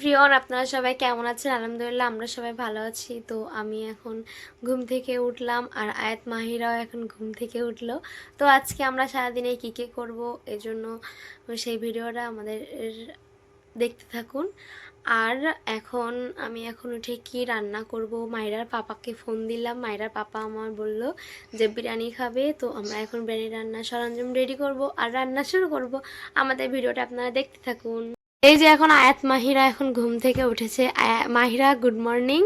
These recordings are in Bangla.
প্রিয়ন আপনারা সবাই কেমন আছেন? আলহামদুলিল্লাহ, আমরা সবাই ভালো আছি। তো আমি এখন ঘুম থেকে উঠলাম আর আয়াত মাহিরাও এখন ঘুম থেকে উঠল। তো আজকে আমরা সারাদিনে কী কী করব এজন্য সেই ভিডিওটা আমাদের দেখতে থাকুন। আর এখন আমি এখন উঠে কি রান্না করব? মায়েরার পাপাকে ফোন দিলাম। মায়েরার পাপা আমার বলল যে, বিরিয়ানি খাবে? তো আমরা এখন বিরিয়ানি রান্নার সরঞ্জাম রেডি করব আর রান্না শুরু করব। আমাদের ভিডিওটা আপনারা দেখতে থাকুন। এই যে এখন আয়াত মাহিরা এখন ঘুম থেকে উঠেছে। মাহিরা গুড মর্নিং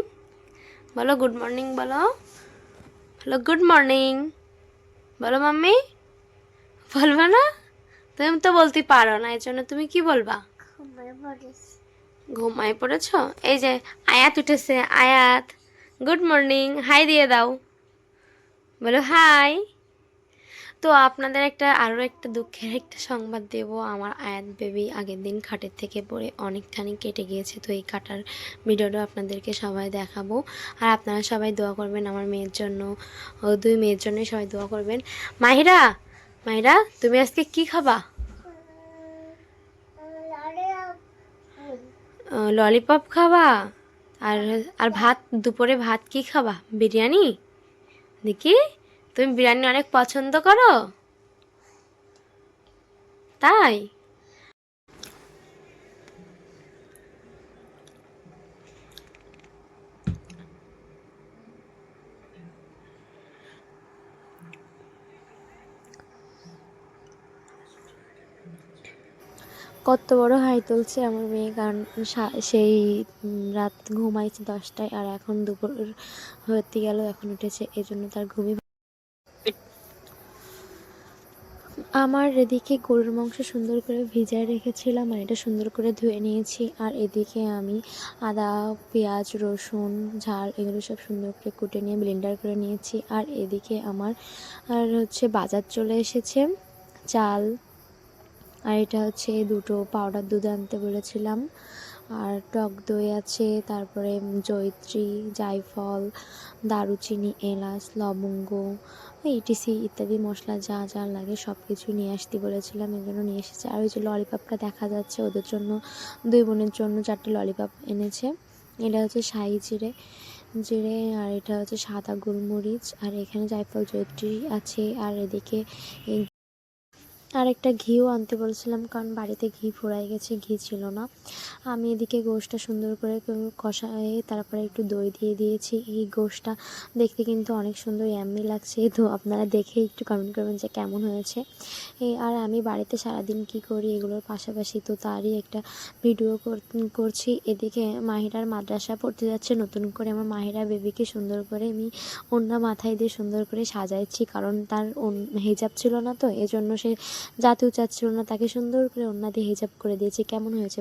বলো গুড মর্নিং বলো। বলো গুড মর্নিং বলো মাম্মি। বলব না? তুমি তো বলতে পারো না এর জন্য তুমি কি বলবা? ঘুমায় পড়েছ। এই যে আয়াত উঠেছে আয়াত। গুড মর্নিং হাই দিয়ে দাও। বলো হাই তো আপনাদের একটা আরও একটা দুঃখের একটা সংবাদ দেব। আমার আয়াত বেবি আগের দিন খাটের থেকে পড়ে অনেকখানি কেটে গিয়েছে, তো এই কাটার ভিডিওটা আপনাদেরকে সবাই দেখাবো। আর আপনারা সবাই দোয়া করবেন আমার মেয়ের জন্য দুই মেয়ের জন্যই সবাই দোয়া করবেন। মাহিরা মাহিরা, তুমি আজকে কি খাবা? ললিপপ খাবা? আর আর ভাত, দুপুরে ভাত কি খাবা? বিরিয়ানি? দেখি। তুমি বিরিয়ানি অনেক পছন্দ করো? তাই? কত বড় হাই তুলছে আমার মেয়ে, কারণ সেই রাত ঘুমাইছে দশটায় আর এখন দুপুর হতে গেল, এখন উঠেছে, এজন্য তার ঘুমই আমার এদিকে গরুর মাংস সুন্দর করে ভিজায় রেখেছিলাম আর এটা সুন্দর করে ধুয়ে নিয়েছি। আর এদিকে আমি আদা, পেঁয়াজ, রসুন, ঝাল এগুলো সব সুন্দর করে কুটে নিয়ে ব্লেন্ডার করে নিয়েছি। আর এদিকে আমার, আর হচ্ছে বাজার চলে এসেছে, চাল। আর এটা হচ্ছে দুটো পাউডার দুধ আনতে বলেছিলাম। আর টক দই আছে, তারপরে জয়িত্রী, জায়ফল, দারুচিনি, এলাচ, লবঙ্গ ইটিসি ইত্যাদি মশলা যা যা লাগে সব কিছু নিয়ে আসতে বলেছিলাম, এগুলো নিয়ে এসেছে। আর ওই যে ললিপপটা দেখা যাচ্ছে, ওদের জন্য দুই বোনের জন্য চারটে ললিপপ এনেছে। এটা হচ্ছে শাহি জিরে জিরে আর এটা হচ্ছে সাদা গোলমরিচ আর এখানে জায়ফল, জয়িত্রী আছে। আর এদিকে আর একটা ঘিও আনতে বলছিলাম, কারণ বাড়িতে ঘি ফুরাই গেছে, ঘি ছিল না। আমি এদিকে গোশটা সুন্দর করে কষায়ে তারপরে একটু দই দিয়ে দিয়েছি। এই গোশটা দেখতে কিন্তু অনেক সুন্দর ইয়াম্মি লাগছে। তো আপনারা দেখে একটু কমেন্ট করবেন যে কেমন হয়েছে। আর আমি বাড়িতে সারাদিন কি করি এগুলোর পাশাপাশি তো তারই একটা ভিডিও কর- করছি। এদিকে মাহিরার মাদ্রাসা পড়তে যাচ্ছে, নতুন করে আমার মাহিরা বেবিকে সুন্দর করে আমি ওড়না মাথায় দিয়ে সুন্দর করে সাজাইছি কারণ তার হিজাব ছিল না তো, এজন্য সে জাতেও চাচ্ছিল না তাকে সুন্দর করে ওড়না দিয়ে হিজাব করে দিয়েছে। কেমন হয়েছে